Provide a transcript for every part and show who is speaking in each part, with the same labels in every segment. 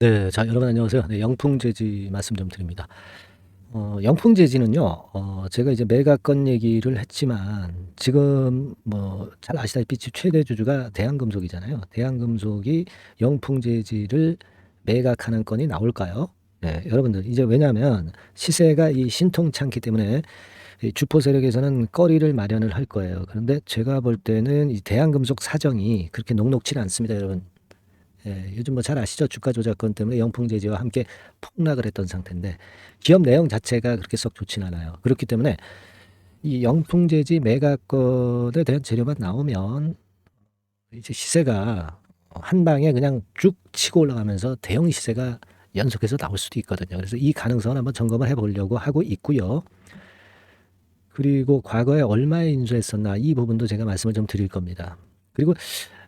Speaker 1: 네. 자 여러분 안녕하세요. 네 영풍 재지 말씀 좀 드립니다. 어 영풍 재지는요 어 제가 이제 매각건 얘기를 했지만 지금 뭐 잘 아시다시피 지 최대 주주가 대한금속이잖아요. 대한금속이 영풍 재지를 매각하는 건이 나올까요? 네. 여러분들 이제 왜냐하면 시세가 이 신통치 않기 때문에 이 주포 세력에서는 거리를 마련을 할 거예요. 그런데 제가 볼 때는 이 대한금속 사정이 그렇게 녹록지는 않습니다 여러분. 예. 요즘 뭐 잘 아시죠? 주가 조작권 때문에 영풍재지와 함께 폭락을 했던 상태인데 기업 내용 자체가 그렇게 썩 좋진 않아요. 그렇기 때문에 이 영풍재지 매각건에 대한 재료만 나오면 이제 시세가 한 방에 그냥 쭉 치고 올라가면서 대형 시세가 연속해서 나올 수도 있거든요. 그래서 이 가능성을 한번 점검을 해 보려고 하고 있고요. 그리고 과거에 얼마에 인수했었나 이 부분도 제가 말씀을 좀 드릴 겁니다. 그리고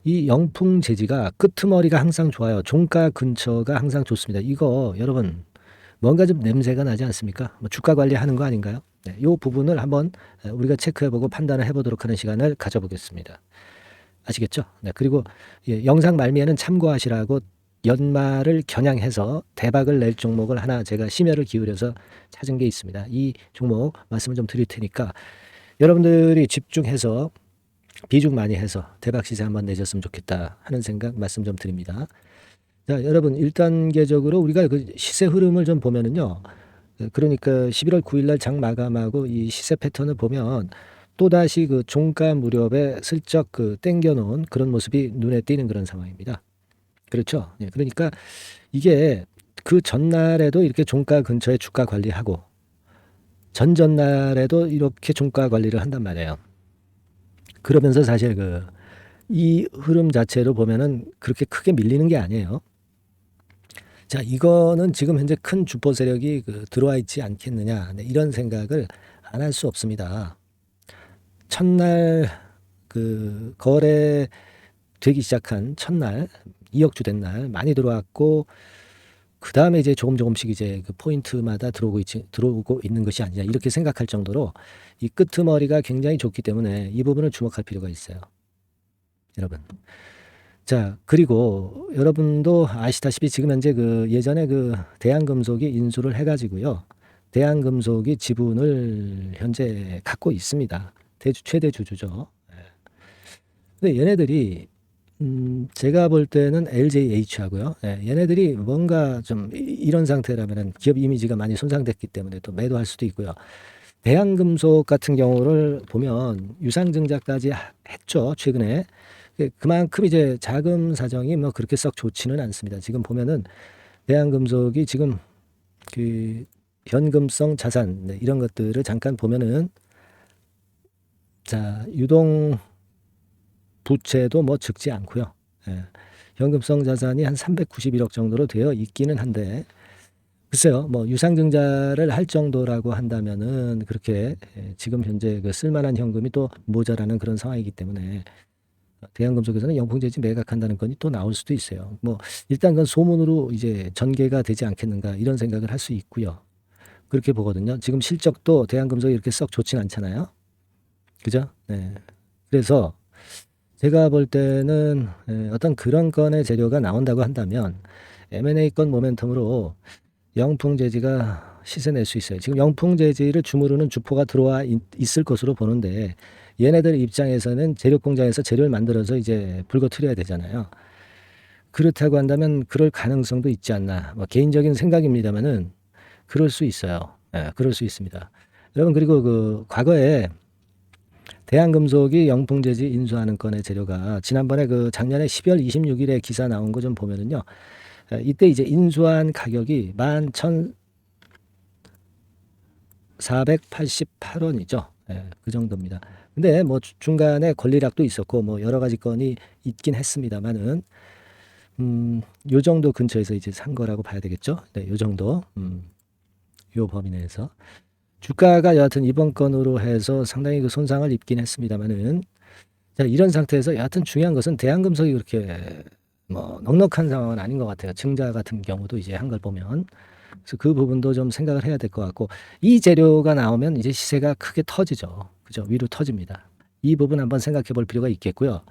Speaker 1: 이 영풍 재지가 끄트머리가 항상 좋아요. 종가 근처가 항상 좋습니다. 이거 여러분 뭔가 좀 냄새가 나지 않습니까? 뭐 주가 관리하는 거 아닌가요? 네. 요 부분을 한번 에 우리가 체크해 보고 판단을 해 보도록 하는 시간을 가져 보겠습니다. 아시겠죠? 네. 그리고 예 영상 말미에는 참고하시라고 연말을 겨냥해서 대박을 낼 종목을 하나 제가 심혈을 기울여서 찾은 게 있습니다. 이 종목 말씀을 좀 드릴 테니까 여러분들이 집중해서 비중 많이 해서 대박 시세 한번 내셨으면 좋겠다 하는 생각 말씀 좀 드립니다. 자 여러분 1 단계적으로 우리가 그 시세 흐름을 좀 보면은요. 그 그러니까 11월 9일 날 장 마감하고 이 시세 패턴을 보면 또다시 그 종가 무렵에 슬쩍 그 당겨 놓은 그런 모습이 눈에 띄는 그런 상황입니다. 그렇죠? 예. 그러니까 이게 그 전날에도 이렇게 종가 근처에 주가 관리하고 전전날에도 이렇게 종가 관리를 한단 말이에요. 그러면서 사실 그 이 흐름 자체로 보면은 그렇게 크게 밀리는 게 아니에요. 자 이거는 지금 현재 큰 주포 세력이 그 들어와 있지 않겠느냐 네 이런 생각을 안 할 수 없습니다. 첫날 그 거래 되기 시작한 첫날 2억 주 된 날 많이 들어왔고 그 다음에 이제 조금 조금씩 이제 그 포인트마다 들어오고 있지 들어오고 있는 것이 아니냐 이렇게 생각할 정도로 이 끄트머리가 굉장히 좋기 때문에 이 부분을 주목할 필요가 있어요. 여러분. 자 그리고 여러분도 아시다시피 지금 현재 그 예전에 그 대한금속이 인수를 해 가지고요. 대한금속이 지분을 현재 갖고 있습니다. 대주 최대 주주죠. 예. 근데 얘네들이 음 제가 볼 때는 LJH하고요. 예 얘네들이 뭔가 좀 이 이런 상태라면은 기업 이미지가 많이 손상됐기 때문에 또 매도할 수도 있고요. 대한금속 같은 경우를 보면 유상증자까지 하 했죠 최근에. 그 그만큼 이제 자금 사정이 뭐 그렇게 썩 좋지는 않습니다. 지금 보면은 대한금속이 지금 그 현금성 자산 네 이런 것들을 잠깐 보면은 자 유동 부채도 뭐 적지 않고요. 예. 현금성 자산이 한 391억 정도로 되어 있기는 한데 글쎄요. 뭐 유상증자를 할 정도라고 한다면은 그렇게 예 지금 현재 그 쓸만한 현금이 또 모자라는 그런 상황이기 때문에 어 대한금속에서는 영풍재지 매각한다는 건이 또 나올 수도 있어요. 뭐 일단 그건 소문으로 이제 전개가 되지 않겠는가 이런 생각을 할 수 있고요. 그렇게 보거든요. 지금 실적도 대한금속이 이렇게 썩 좋진 않잖아요. 그죠? 네. 그래서 제가 볼 때는 예 어떤 그런 건의 재료가 나온다고 한다면 M&A권 모멘텀으로 영풍 재지가 시세 낼 수 있어요. 지금 영풍 재지를 주무르는 주포가 들어와 있 있을 것으로 보는데 얘네들 입장에서는 재료 공장에서 재료를 만들어서 이제 불거트려야 되잖아요. 그렇다고 한다면 그럴 가능성도 있지 않나. 뭐 개인적인 생각입니다마는 그럴 수 있어요. 예 그럴 수 있습니다. 여러분 그리고 그 과거에 대한금속이 영풍재지 인수하는 건의 재료가 지난번에 그 작년에 12월 26일에 기사 나온 거 좀 보면은요. 예 이때 이제 인수한 가격이 11,488 원이죠. 예 그 정도입니다. 근데 뭐주 중간에 권리락도 있었고 뭐 여러 가지 건이 있긴 했습니다마는 음요 정도 근처에서 이제 산 거라고 봐야 되겠죠. 네 요 정도. 음. 요 범위 내에서. 주가가 여하튼 이번 건으로 해서 상당히 그 손상을 입긴 했습니다마는 자 이런 상태에서 여하튼 중요한 것은 대한금속이 그렇게 뭐 넉넉한 상황은 아닌 것 같아요. 증자 같은 경우도 이제 한 걸 보면. 그래서 그 부분도 좀 생각을 해야 될 것 같고 이 재료가 나오면 이제 시세가 크게 터지죠. 그죠? 위로 터집니다. 이 부분 한번 생각해 볼 필요가 있겠고요.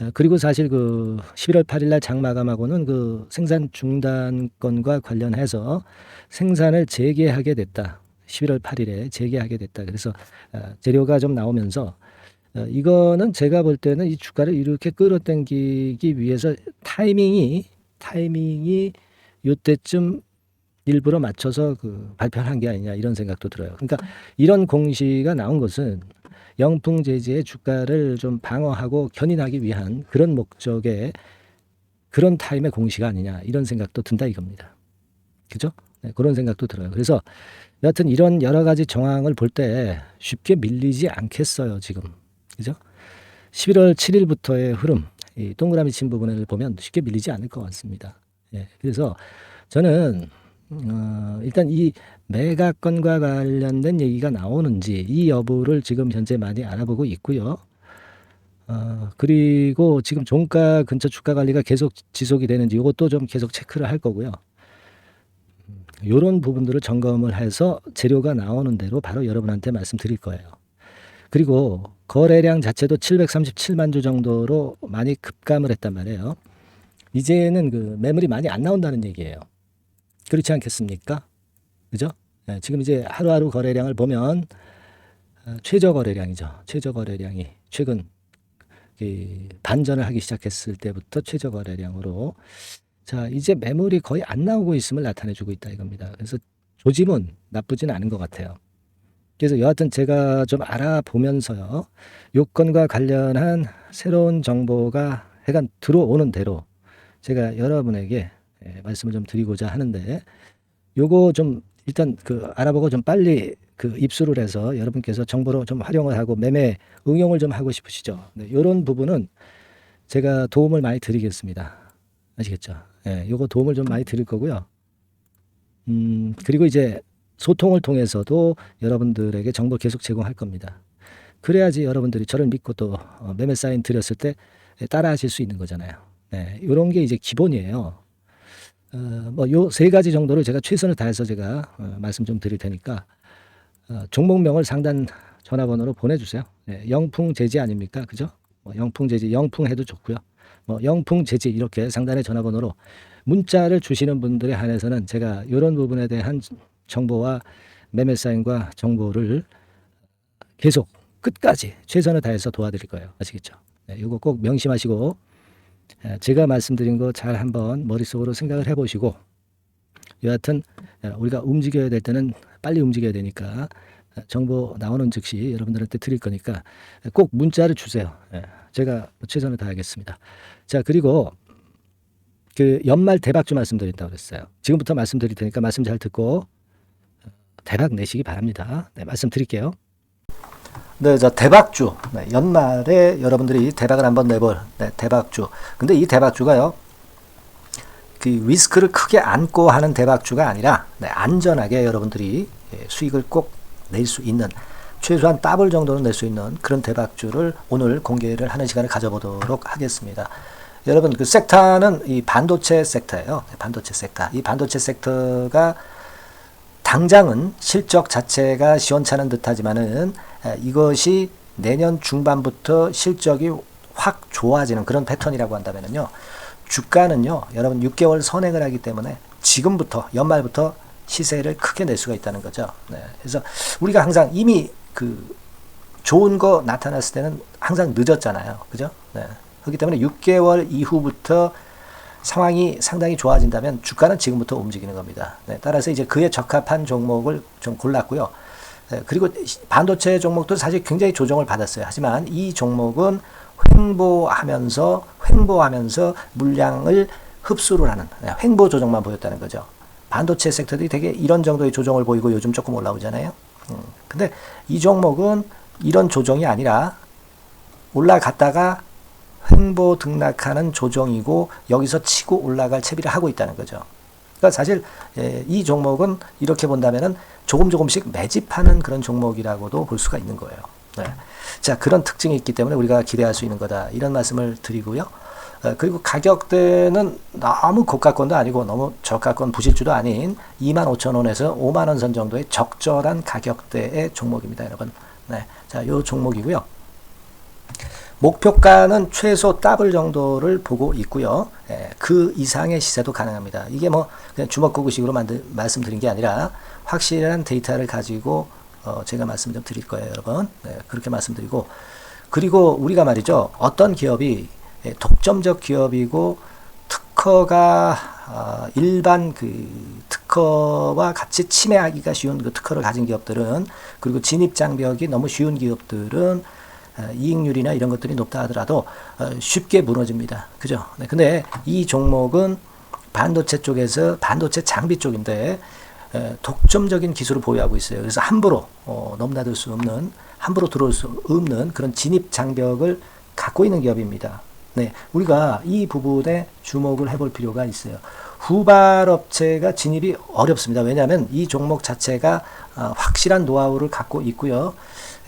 Speaker 1: 어, 그리고 사실 그 11월 8일 날 장마감하고는 그 생산 중단건과 관련해서 생산을 재개하게 됐다. 11월 8일에 재개하게 됐다. 그래서 어, 재료가 좀 나오면서 어, 이거는 제가 볼 때는 이 주가를 이렇게 끌어당기기 위해서 타이밍이 타이밍이 요때쯤 일부러 맞춰서 그 발표한 게 아니냐 이런 생각도 들어요. 그러니까 이런 공시가 나온 것은 영풍 제재의 주가를 좀 방어하고 견인하기 위한 그런 목적의 그런 타임의 공시가 아니냐 이런 생각도 든다 이겁니다. 그죠? 네, 그런 생각도 들어요. 그래서 여하튼 이런 여러 가지 정황을 볼 때 쉽게 밀리지 않겠어요 지금. 그죠? 11월 7일부터의 흐름, 이 동그라미 친 부분을 보면 쉽게 밀리지 않을 것 같습니다. 예, 그래서 저는 어, 일단 이 매각건과 관련된 얘기가 나오는지 이 여부를 지금 현재 많이 알아보고 있고요. 어, 그리고 지금 종가 근처 주가 관리가 계속 지속이 되는지 이것도 좀 계속 체크를 할 거고요. 이런 부분들을 점검을 해서 재료가 나오는 대로 바로 여러분한테 말씀드릴 거예요. 그리고 거래량 자체도 737만 주 정도로 많이 급감을 했단 말이에요. 이제는 그 매물이 많이 안 나온다는 얘기예요. 그렇지 않겠습니까? 그죠? 네, 지금 이제 하루하루 거래량을 보면 어, 최저 거래량이죠. 최저 거래량이 최근 그 반전을 하기 시작했을 때부터 최저 거래량으로 자 이제 매물이 거의 안 나오고 있음을 나타내주고 있다 이겁니다. 그래서 조짐은 나쁘진 않은 것 같아요. 그래서 여하튼 제가 좀 알아보면서요 요건과 관련한 새로운 정보가 해간 들어오는 대로 제가 여러분에게 예, 말씀을 좀 드리고자 하는데 요거 좀 일단 그 알아보고 좀 빨리 그 입수를 해서 여러분께서 정보로 좀 활용을 하고 매매 응용을 좀 하고 싶으시죠. 네, 이런 부분은 제가 도움을 많이 드리겠습니다. 아시겠죠? 예, 요거 도움을 좀 많이 드릴 거고요. 음, 그리고 이제 소통을 통해서도 여러분들에게 정보 계속 제공할 겁니다. 그래야지 여러분들이 저를 믿고 또 어, 매매 사인 드렸을 때 따라 하실 수 있는 거잖아요. 네, 요런 게 이제 기본이에요. 어, 뭐요 세 가지 정도를 제가 최선을 다해서 제가 어, 말씀 좀 드릴 테니까 어, 종목명을 상단 전화번호로 보내주세요. 네, 영풍 제지 아닙니까? 그죠? 뭐 영풍 제지, 영풍 해도 좋고요. 뭐 영풍 제지 이렇게 상단의 전화번호로 문자를 주시는 분들에 한해서는 제가 이런 부분에 대한 정보와 매매 사인과 정보를 계속 끝까지 최선을 다해서 도와드릴 거예요. 아시겠죠? 네, 이거 꼭 명심하시고 예, 제가 말씀드린 거 잘 한번 머릿속으로 생각을 해보시고 여하튼 예, 우리가 움직여야 될 때는 빨리 움직여야 되니까 예, 정보 나오는 즉시 여러분들한테 드릴 거니까 꼭 문자를 주세요. 제가 최선을 다하겠습니다. 자 그리고 그 연말 대박주 말씀드린다고 그랬어요. 지금부터 말씀드릴 테니까 말씀 잘 듣고 대박 내시기 바랍니다. 네, 말씀드릴게요. 네, 저 대박주. 네, 연말에 여러분들이 대박을 한번 내볼 네, 대박주. 근데 이 대박주가요. 그 리스크를 크게 안고 하는 대박주가 아니라 네, 안전하게 여러분들이 예, 수익을 꼭 낼 수 있는 최소한 더블 정도는 낼 수 있는 그런 대박주를 오늘 공개를 하는 시간을 가져보도록 하겠습니다. 여러분 그 섹터는 이 반도체 섹터예요. 네, 반도체 섹터. 이 반도체 섹터가 당장은 실적 자체가 시원찮은 듯하지만은 이것이 내년 중반부터 실적이 확 좋아지는 그런 패턴이라고 한다면요. 주가는요, 여러분 6개월 선행을 하기 때문에 지금부터 연말부터 시세를 크게 낼 수가 있다는 거죠. 네. 그래서 우리가 항상 이미 그 좋은 거 나타났을 때는 항상 늦었잖아요. 그죠? 네. 그렇기 때문에 6개월 이후부터 상황이 상당히 좋아진다면 주가는 지금부터 움직이는 겁니다. 네, 따라서 이제 그에 적합한 종목을 좀 골랐고요. 네, 그리고 반도체 종목도 사실 굉장히 조정을 받았어요. 하지만 이 종목은 횡보하면서 횡보하면서 물량을 흡수를 하는 네, 횡보 조정만 보였다는 거죠. 반도체 섹터들이 되게 이런 정도의 조정을 보이고 요즘 조금 올라오잖아요. 음, 근데 이 종목은 이런 조정이 아니라 올라갔다가 횡보 등락하는 조정이고 여기서 치고 올라갈 채비를 하고 있다는 거죠. 그러니까 사실 예, 이 종목은 이렇게 본다면은 조금 조금씩 매집하는 그런 종목이라고도 볼 수가 있는 거예요. 네. 자 그런 특징이 있기 때문에 우리가 기대할 수 있는 거다 이런 말씀을 드리고요. 어, 그리고 가격대는 너무 고가권도 아니고 너무 저가권 부실주도 아닌 25,000원에서 5만원 선 정도의 적절한 가격대의 종목입니다, 여러분. 네. 자, 요 종목이고요. 목표가는 최소 더블 정도를 보고 있고요. 예, 그 이상의 시세도 가능합니다. 이게 뭐 그냥 주먹구구식으로 만들, 말씀드린 게 아니라 확실한 데이터를 가지고 어, 제가 말씀 좀 드릴 거예요, 여러분. 네, 그렇게 말씀드리고 그리고 우리가 말이죠. 어떤 기업이 예, 독점적 기업이고 특허가 어, 일반 그 특허와 같이 침해하기가 쉬운 그 특허를 가진 기업들은 그리고 진입 장벽이 너무 쉬운 기업들은 어, 이익률이나 이런 것들이 높다 하더라도 어, 쉽게 무너집니다. 그죠? 네, 근데 이 종목은 반도체 쪽에서 반도체 장비 쪽인데 에, 독점적인 기술을 보유하고 있어요. 그래서 함부로 어, 넘나들 수 없는 함부로 들어올 수 없는 그런 진입 장벽을 갖고 있는 기업입니다. 네, 우리가 이 부분에 주목을 해볼 필요가 있어요. 후발업체가 진입이 어렵습니다. 왜냐하면 이 종목 자체가 어, 확실한 노하우를 갖고 있고요.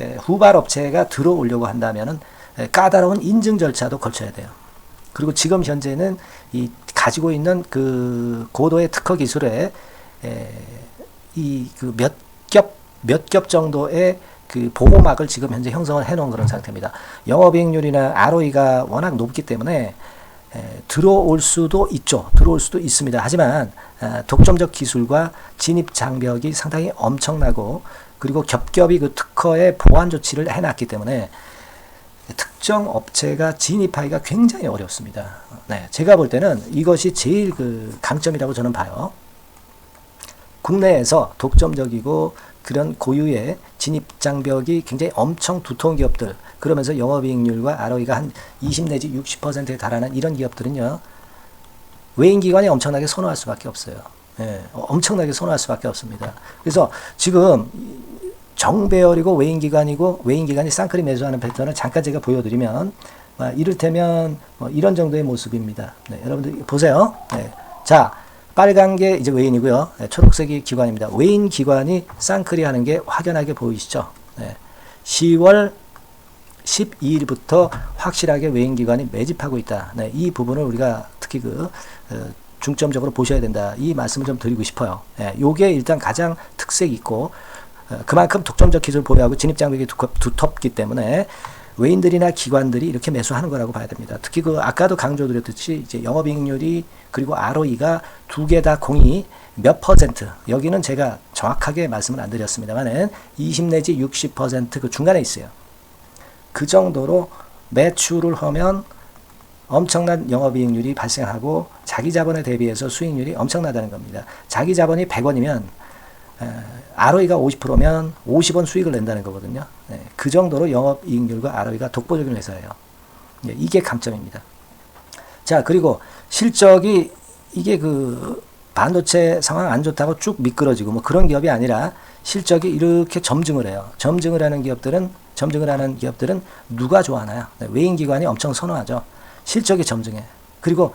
Speaker 1: 에, 후발업체가 들어오려고 한다면은 에, 까다로운 인증 절차도 거쳐야 돼요. 그리고 지금 현재는 이 가지고 있는 그 고도의 특허 기술에 이 그 몇 겹 몇 겹 정도의 그 보호막을 지금 현재 형성을 해놓은 그런 상태입니다. 영업이익률이나 ROE가 워낙 높기 때문에 에, 들어올 수도 있죠. 들어올 수도 있습니다. 하지만 에, 독점적 기술과 진입 장벽이 상당히 엄청나고 그리고 겹겹이 그 특허의 보완 조치를 해놨기 때문에 특정 업체가 진입하기가 굉장히 어렵습니다. 네, 제가 볼 때는 이것이 제일 그 강점이라고 저는 봐요. 국내에서 독점적이고 그런 고유의 진입 장벽이 굉장히 엄청 두터운 기업들 그러면서 영업이익률과 ROE가 한 20 내지 60%에 달하는 이런 기업들은요 외인 기관이 엄청나게 선호할 수밖에 없어요. 예, 엄청나게 선호할 수밖에 없습니다. 그래서 지금 정배열이고 외인 기관이고 외인 기관이 쌍크림 매수하는 패턴을 잠깐 제가 보여드리면 아, 이를테면 뭐 이런 정도의 모습입니다. 네, 여러분들 보세요. 네. 자. 빨간 게 이제 외인이고요. 네, 초록색이 기관입니다. 외인 기관이 쌍크리 하는 게 확연하게 보이시죠? 네. 10월 12일부터 확실하게 외인 기관이 매집하고 있다. 네, 이 부분을 우리가 특히 그 어, 중점적으로 보셔야 된다. 이 말씀을 좀 드리고 싶어요. 네, 요게 일단 가장 특색이 있고 어, 그만큼 독점적 기술 보유하고 진입 장벽이 두텁기 때문에 외인들이나 기관들이 이렇게 매수하는 거라고 봐야 됩니다. 특히 그 아까도 강조드렸듯이 이제 영업이익률이 그리고 ROE가 두 개 다 공이 몇 퍼센트 여기는 제가 정확하게 말씀을 안 드렸습니다만은 20 내지 60%그 중간에 있어요. 그 정도로 매출을 하면 엄청난 영업이익률이 발생하고 자기 자본에 대비해서 수익률이 엄청나다는 겁니다. 자기 자본이 100원이면 ROE가 50%면 50원 수익을 낸다는 거거든요. 네, 그 정도로 영업이익률과 ROE가 독보적인 회사예요. 네, 이게 강점입니다. 자, 그리고 실적이 이게 그 반도체 상황 안 좋다고 쭉 미끄러지고 뭐 그런 기업이 아니라 실적이 이렇게 점증을 해요. 점증을 하는 기업들은 점증을 하는 기업들은 누가 좋아하나요? 네, 외인 기관이 엄청 선호하죠. 실적이 점증해. 그리고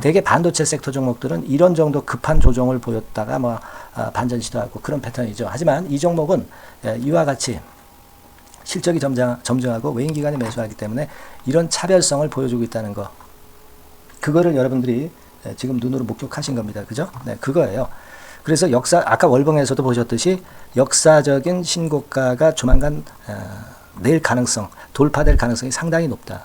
Speaker 1: 대개 반도체 섹터 종목들은 이런 정도 급한 조정을 보였다가 뭐 아, 반전 시도하고 그런 패턴이죠. 하지만 이 종목은 예, 이와 같이 실적이 점장, 점증하고 외인 기관이 매수하기 때문에 이런 차별성을 보여주고 있다는 거. 그거를 여러분들이 예, 지금 눈으로 목격하신 겁니다. 그죠? 네, 그거예요. 그래서 역사 아까 월봉에서도 보셨듯이 역사적인 신고가가 조만간 어, 낼 가능성, 돌파될 가능성이 상당히 높다.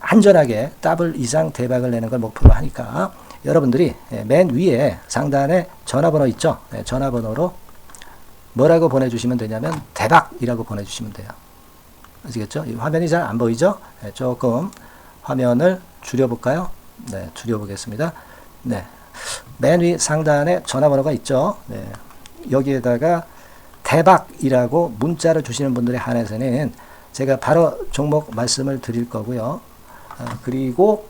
Speaker 1: 안전하게 더블 이상 대박을 내는 걸 목표로 하니까 여러분들이 예, 맨 위에 상단에 전화번호 있죠? 네, 전화번호로 뭐라고 보내주시면 되냐면 대박이라고 보내주시면 돼요. 아시겠죠? 이 화면이 잘 안 보이죠? 네, 조금 화면을 줄여볼까요? 네, 줄여보겠습니다. 네. 맨 위 상단에 전화번호가 있죠? 네. 여기에다가 대박이라고 문자를 주시는 분들에 한해서는 제가 바로 종목 말씀을 드릴 거고요. 아, 그리고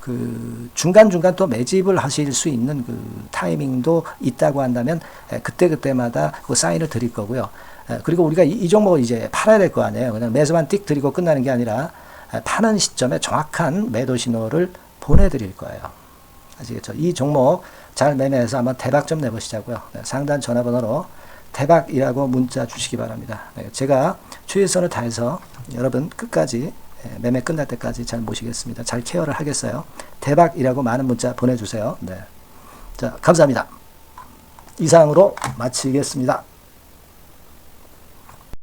Speaker 1: 그 중간중간 또 매집을 하실 수 있는 그 타이밍도 있다고 한다면 예, 그때그때마다 그 사인을 드릴 거고요. 예, 그리고 우리가 이, 이 종목을 이제 팔아야 될 거 아니에요. 그냥 매수만 띡 드리고 끝나는 게 아니라 예, 파는 시점에 정확한 매도 신호를 보내드릴 거예요. 아시겠죠? 이 종목 잘 매매해서 한번 대박 좀 내보시자고요. 네, 상단 전화번호로 대박이라고 문자 주시기 바랍니다. 네, 제가 최선을 다해서 여러분 끝까지 예, 매매 끝날 때까지 잘 모시겠습니다. 잘 케어를 하겠어요. 대박이라고 많은 문자 보내주세요. 네. 자, 감사합니다. 이상으로 마치겠습니다.